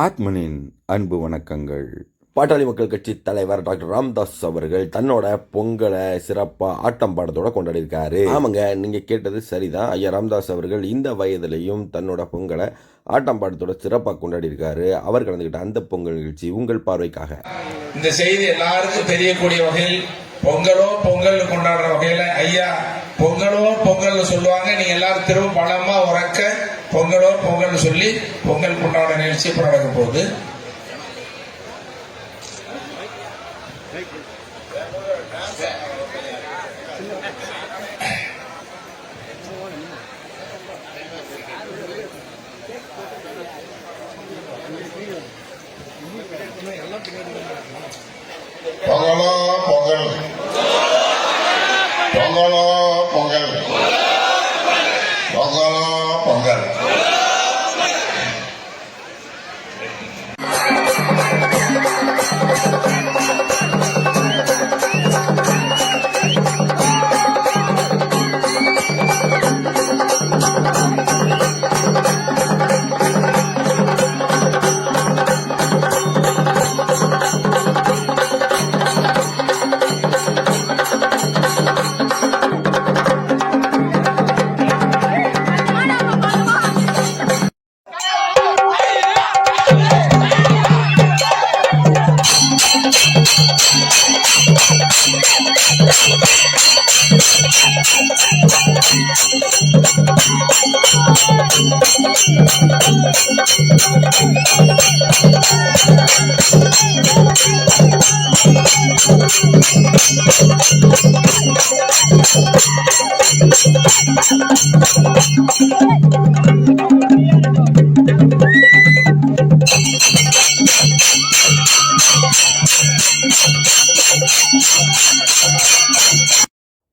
ஆத்மனின் அன்பு வணக்கங்கள். பாட்டாளி மக்கள் கட்சி தலைவர் டாக்டர் ராம்தாஸ் அவர்கள் தன்னோட பொங்கலை சிறப்பா ஆட்டம் பாடத்தோட கொண்டாடியிருக்காரு. ஆமாங்க. நீங்க கேட்டது சரிதான். ஐயா ராம்தாஸ் அவர்கள் இந்த வயதிலையும் தன்னோட பொங்கலை ஆட்டம் பாடத்தோட சிறப்பாக கொண்டாடியிருக்காரு. அவர் கலந்துக்கிட்ட அந்த பொங்கல் நிகழ்ச்சி உங்கள் பார்வைக்காக. இந்த செய்தி எல்லாருக்கும் தெரியக்கூடிய வகையில் பொங்கலோ பொங்கல் கொண்டாடுற வகையில ஐயா பொங்கலோ பொங்கல் சொல்லுவாங்க. நீங்க எல்லாரும் திரும்ப பலமா உறக்க பொங்கலோ பொங்கல் சொல்லி பொங்கல் கொண்டாட நிகழ்ச்சி இப்ப நடக்க போகுது. பொங்கலோ பொங்கல். பொங்கலோ பொங்கல். பொங்கலோ పొంగాలి பொங்கல்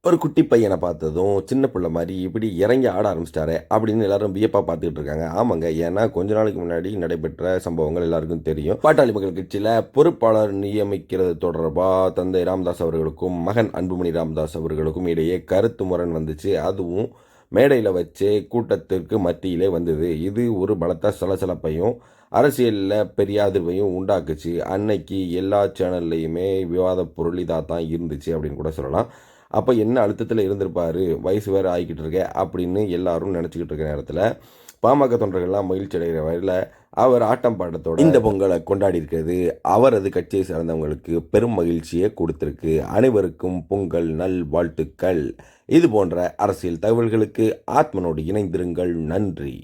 ஒரு குட்டி பையனை பார்த்ததும் சின்ன பிள்ளை மாதிரி இப்படி இறங்கி ஆட ஆரம்பிச்சிட்டாரு அப்படின்னு எல்லாரும் வியப்பாக பார்த்துக்கிட்டு இருக்காங்க. ஆமாங்க ஏன்னா கொஞ்ச நாளைக்கு முன்னாடி நடைபெற்ற சம்பவங்கள் எல்லாருக்கும் தெரியும். பாட்டாளி மக்கள் கட்சியில் பொறுப்பாளர் நியமிக்கிறது தொடர்பாக தந்தை ராமதாஸ் அவர்களுக்கும் மகன் அன்புமணி ராமதாஸ் அவர்களுக்கும் இடையே கருத்து முரண் வந்துச்சு. அதுவும் மேடையில் வச்சு கூட்டத்திற்கு மத்தியிலே வந்தது. இது ஒரு பலத்த சலசலப்பையும் அரசியலில் பெரிய அதிர்வையும் உண்டாக்குச்சு. அன்னைக்கு எல்லா சேனல்லையுமே விவாத பொருள் இதாக தான் இருந்துச்சு அப்படின்னு கூட சொல்லலாம். அப்போ என்ன அழுத்தத்தில் இருந்திருப்பார்? வயசு வேறு ஆகிக்கிட்டு இருக்க அப்படின்னு எல்லாரும் நினச்சிக்கிட்டு இருக்க நேரத்தில் பாமக தொண்டர்கள்லாம் மகிழ்ச்சி அடைகிற வகையில் அவர் ஆட்டம் பாட்டத்தோட இந்த பொங்கலை கொண்டாடி இருக்கிறது அவரது கட்சியை சார்ந்தவங்களுக்கு பெரும் மகிழ்ச்சியை கொடுத்திருக்கு. அனைவருக்கும் பொங்கல் நல் வாழ்த்துக்கள். இது போன்ற அரசியல் தகவல்களுக்கு ஆத்மனோடு இணைந்திருங்கள். நன்றி.